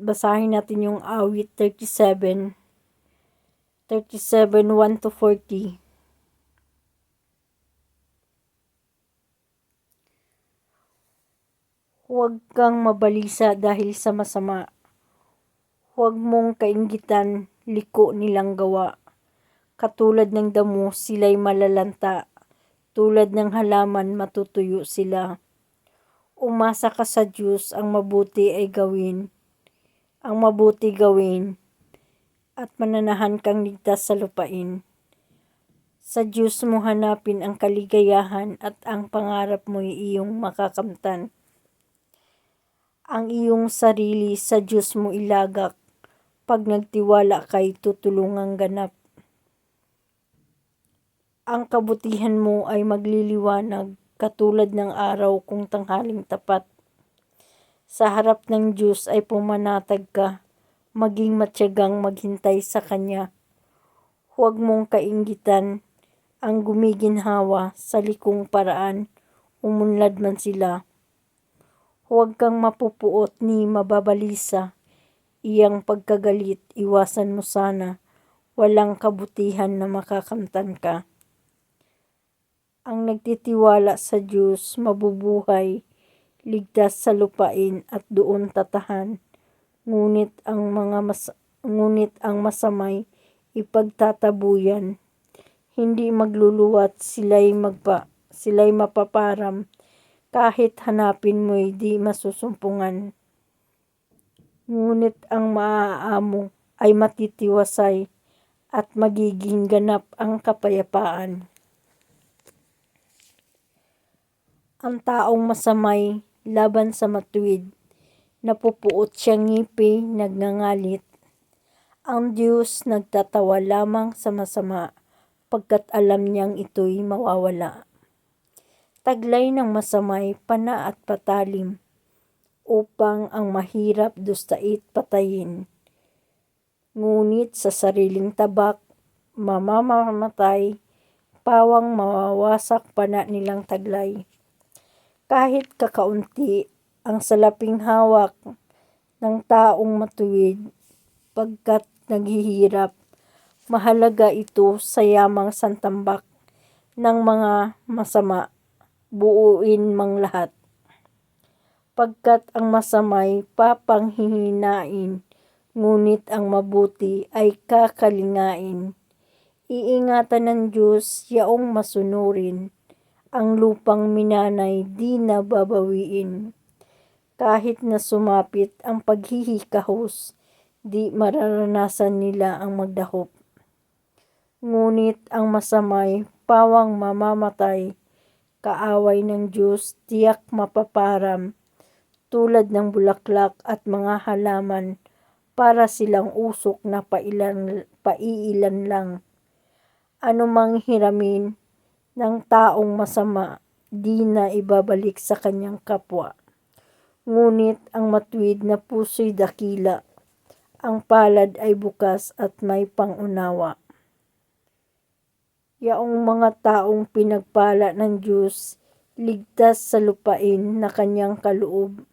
basahin natin yung awit 37, 37, 1 to 40. Huwag kang mabalisa dahil sa masama. Huwag mong kaingitan, liko nilang gawa. Katulad ng damo, sila'y malalanta. Tulad ng halaman, matutuyo sila. Umasa ka sa Diyos, ang mabuti ay gawin. Ang mabuti gawin at mananahan kang ligtas sa lupain. Sa Diyos mo hanapin ang kaligayahan at ang pangarap mo iyong makakamtan ang iyong sarili sa Diyos mo ilagak. Pag nagtiwala kay tutulungang ganap. Ang kabutihan mo ay magliliwanag katulad ng araw kung tanghaling tapat. Sa harap ng Diyos ay pumanatag ka, maging matyagang maghintay sa Kanya. Huwag mong kaingitan ang gumiginhawa sa likong paraan, umunlad man sila Huwag kang mapupuot ni mababalisa. Iyang pagkagalit, iwasan mo sana. Walang kabutihan na makakamtan ka. Ang nagtitiwala sa Diyos mabubuhay, ligtas sa lupain at doon tatahan. Ngunit ang mga mas ngunit ang masamay ipagtatabuyan. Hindi magluluwat sila'y magpa sila'y mapaparam kahit hanapin mo'y di masusumpungan. Ngunit ang maaamo ay matitiwasay at magiging ganap ang kapayapaan. Ang taong masamay laban sa matuwid, napupuot siyang ngipi, nagngangalit. Ang Diyos nagtatawa lamang sa masama, pagkat alam niyang ito'y mawawala taglay ng masamay pana at patalim upang ang mahirap dustait patayin. Ngunit sa sariling tabak, mamamamatay, pawang mawawasak pana nilang taglay. Kahit kakaunti ang salaping hawak ng taong matuwid, pagkat naghihirap, mahalaga ito sa yamang santambak ng mga masama buuin mang lahat. Pagkat ang masamay papanghihinain, ngunit ang mabuti ay kakalingain. Iingatan ng Diyos yaong masunurin, ang lupang minanay di na babawiin. Kahit na sumapit ang paghihikahos, di mararanasan nila ang magdahop. Ngunit ang masamay pawang mamamatay, kaaway ng Diyos, tiyak mapaparam, tulad ng bulaklak at mga halaman, para silang usok na pailan, paiilan lang. Anumang hiramin ng taong masama, di na ibabalik sa kanyang kapwa. Ngunit ang matuwid na puso'y dakila, ang palad ay bukas at may pangunawa. Yaong mga taong pinagpala ng Diyos, ligtas sa lupain na kanyang kaloob.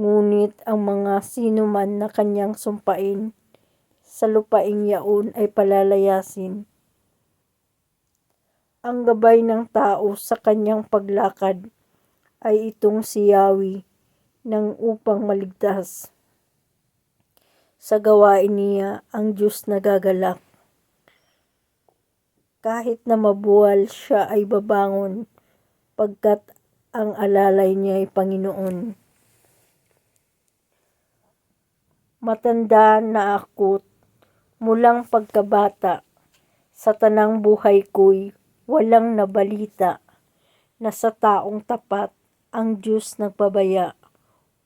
Ngunit ang mga sinuman na kanyang sumpain, sa lupaing yaon ay palalayasin. Ang gabay ng tao sa kanyang paglakad ay itong siyawi ng upang maligtas. Sa gawain niya ang Diyos nagagalak kahit na mabuwal siya ay babangon, pagkat ang alalay niya ay Panginoon. Matanda na ako mulang pagkabata, sa tanang buhay ko'y walang nabalita na sa taong tapat ang Diyos nagpabaya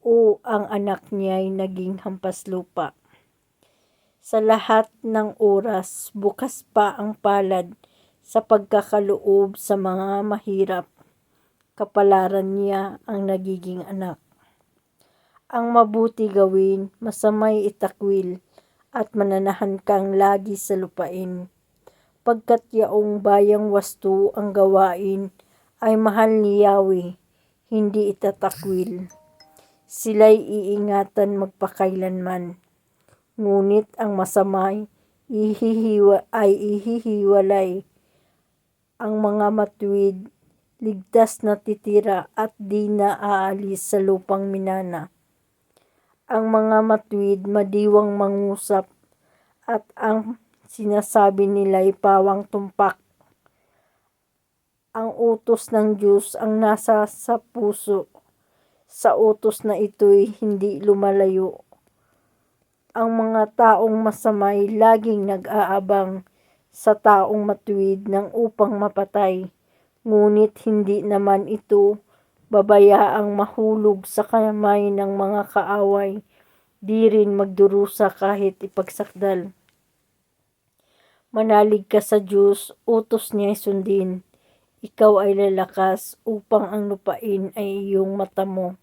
o ang anak niya'y naging hampas lupa. Sa lahat ng oras, bukas pa ang palad sa pagkakaloob sa mga mahirap. Kapalaran niya ang nagiging anak. Ang mabuti gawin, masamay itakwil, at mananahan kang lagi sa lupain. Pagkat yaong bayang wasto ang gawain, ay mahal ni Yahweh, hindi itatakwil. sila'y iingatan magpakailanman. Ngunit ang masamay ihihiwa, ay ihihiwalay. Ang mga matuwid, ligtas na titira at di na aalis sa lupang minana. Ang mga matuwid madiwang mangusap at ang sinasabi nila'y pawang tumpak. Ang utos ng Diyos ang nasa sa puso. Sa utos na ito'y hindi lumalayo. Ang mga taong masamay laging nag-aabang sa taong matuwid ng upang mapatay. Ngunit hindi naman ito babayaang mahulog sa kamay ng mga kaaway, di rin magdurusa kahit ipagsakdal. Manalig ka sa Diyos, utos niya'y sundin. Ikaw ay lalakas upang ang lupain ay iyong mata mo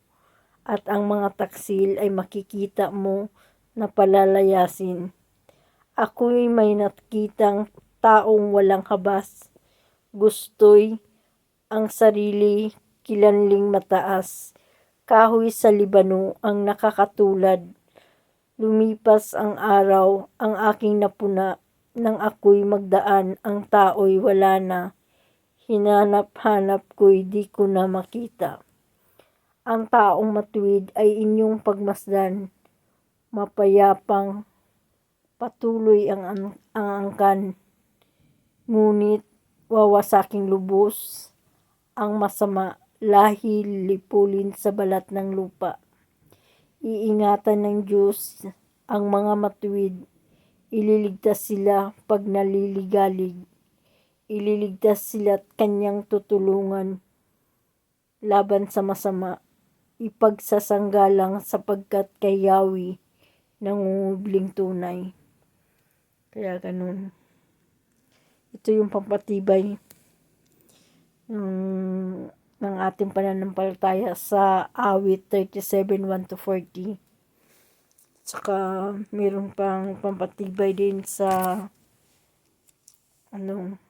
at ang mga taksil ay makikita mo na palalayasin. Ako'y may nakitang taong walang habas. Gusto'y ang sarili kilanling mataas. Kahoy sa Libano ang nakakatulad. Lumipas ang araw, ang aking napuna, nang ako'y magdaan, ang tao'y wala na. Hinanap-hanap ko'y di ko na makita. Ang taong matuwid ay inyong pagmasdan, mapayapang patuloy ang, ang, ang angkan. Ngunit wawasaking lubos ang masama lahi lipulin sa balat ng lupa. Iingatan ng Diyos ang mga matuwid. Ililigtas sila pag naliligalig. Ililigtas sila at kanyang tutulungan laban sa masama. Ipagsasanggalang sapagkat kay Yahweh nangungubling tunay. Kaya ganun. Ito yung pampatibay ng, ng ating pananampalataya sa awit 37, 1 to 40. Tsaka meron pang pampatibay din sa ano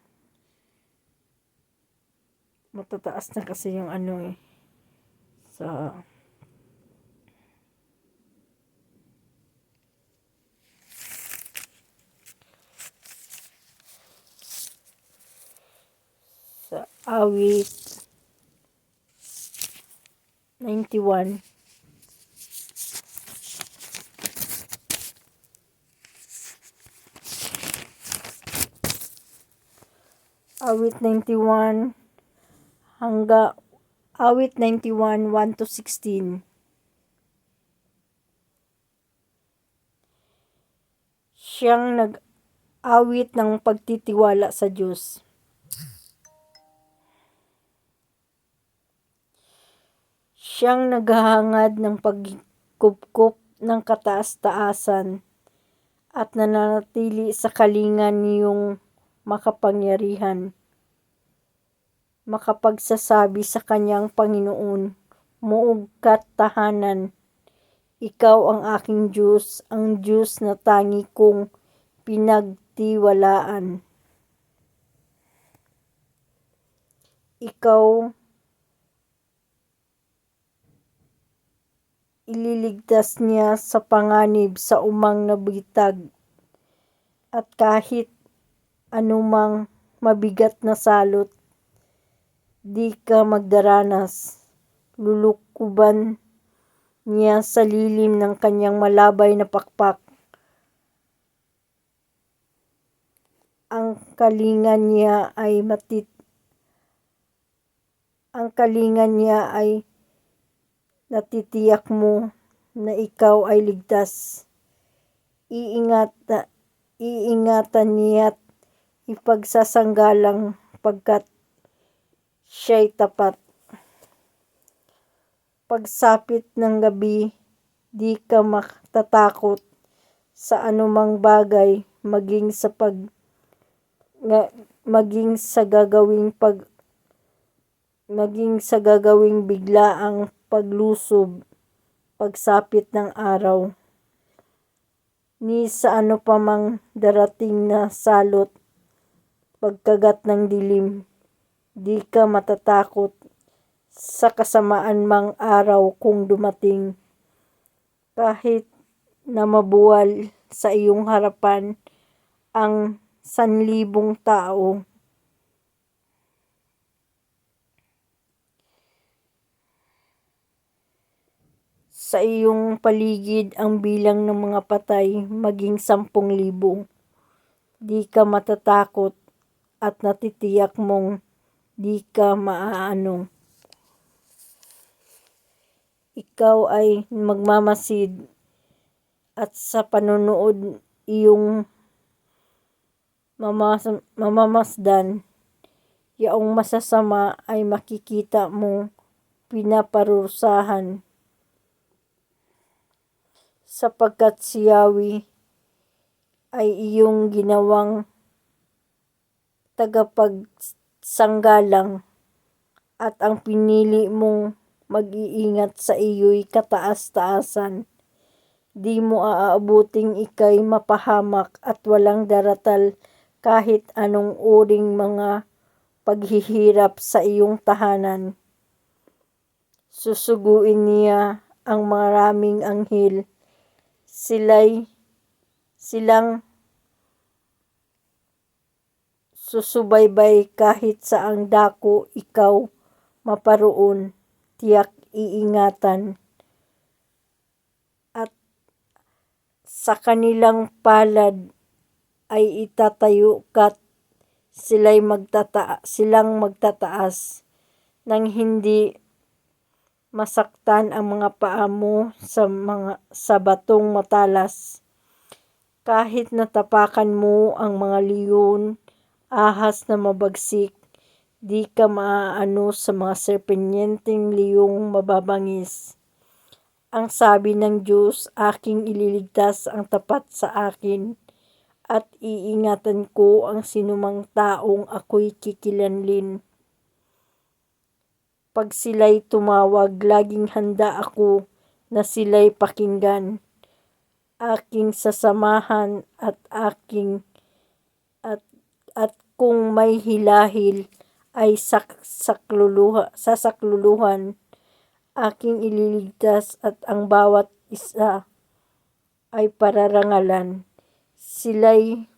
matataas na kasi yung ano eh sa sa awit 91 awit 91 hangga awit 91 1 to 16 siyang nag-awit ng pagtitiwala sa Diyos. Siyang naghahangad ng pagkupkup ng kataas-taasan at nananatili sa kalingan niyong makapangyarihan. Makapagsasabi sa kanyang Panginoon, muog kat tahanan. Ikaw ang aking Diyos, ang Diyos na tangi kong pinagtiwalaan. Ikaw ililigtas niya sa panganib sa umang nabitag at kahit anumang mabigat na salot di ka magdaranas lulukuban niya sa lilim ng kanyang malabay na pakpak ang kalingan niya ay matit ang kalingan niya ay natitiyak mo na ikaw ay ligtas. Iingat, iingatan niya at ipagsasanggalang pagkat siya'y tapat. Pagsapit ng gabi, di ka matatakot sa anumang bagay maging sa pag nga, maging sa gagawing pag maging sa gagawing biglaang paglusob, pagsapit ng araw, ni sa ano pa mang darating na salot, pagkagat ng dilim, di ka matatakot sa kasamaan mang araw kung dumating kahit na mabuwal sa iyong harapan ang sanlibong tao. Sa iyong paligid ang bilang ng mga patay maging sampung libo. Di ka matatakot at natitiyak mong di ka maaano. Ikaw ay magmamasid at sa panonood iyong mamas mamamasdan, yaong masasama ay makikita mo pinaparusahan. Sapagkat si Yahweh ay iyong ginawang tagapagsanggalang at ang pinili mong mag-iingat sa iyo'y kataas-taasan. Di mo aabuting ika'y mapahamak at walang daratal kahit anong uring mga paghihirap sa iyong tahanan. Susuguin niya ang maraming anghel, sila'y silang susubaybay kahit saang dako ikaw maparoon, tiyak iingatan. At sa kanilang palad ay itatayo ka't sila'y magtata silang magtataas nang hindi masaktan ang mga paa mo sa mga sa batong matalas. Kahit na tapakan mo ang mga leon, ahas na mabagsik, di ka maaano sa mga serpenyenteng leyong mababangis. Ang sabi ng Diyos, aking ililigtas ang tapat sa akin at iingatan ko ang sinumang taong ako'y kikilanlin. Pag sila'y tumawag, laging handa ako na sila'y pakinggan. Aking sasamahan at aking at kung may hilahil ay sak, sakluluha, sasakluluhan aking ililigtas at ang bawat isa ay pararangalan. Sila'y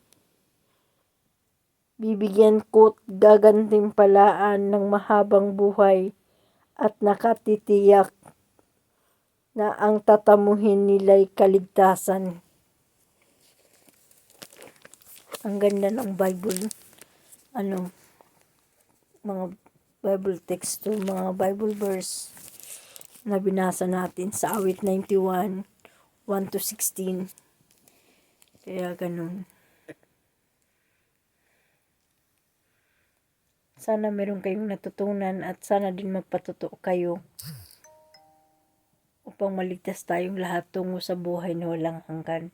bibigyan ko't gagantimpalaan ng mahabang buhay at nakatitiyak na ang tatamuhin nila'y kaligtasan. Ang ganda ng Bible. Ano, mga Bible text to, mga Bible verse na binasa natin sa awit 91, 1 to 16. Kaya ganun. Sana meron kayong natutunan at sana din magpatuto kayo upang maligtas tayong lahat tungo sa buhay na walang hanggan.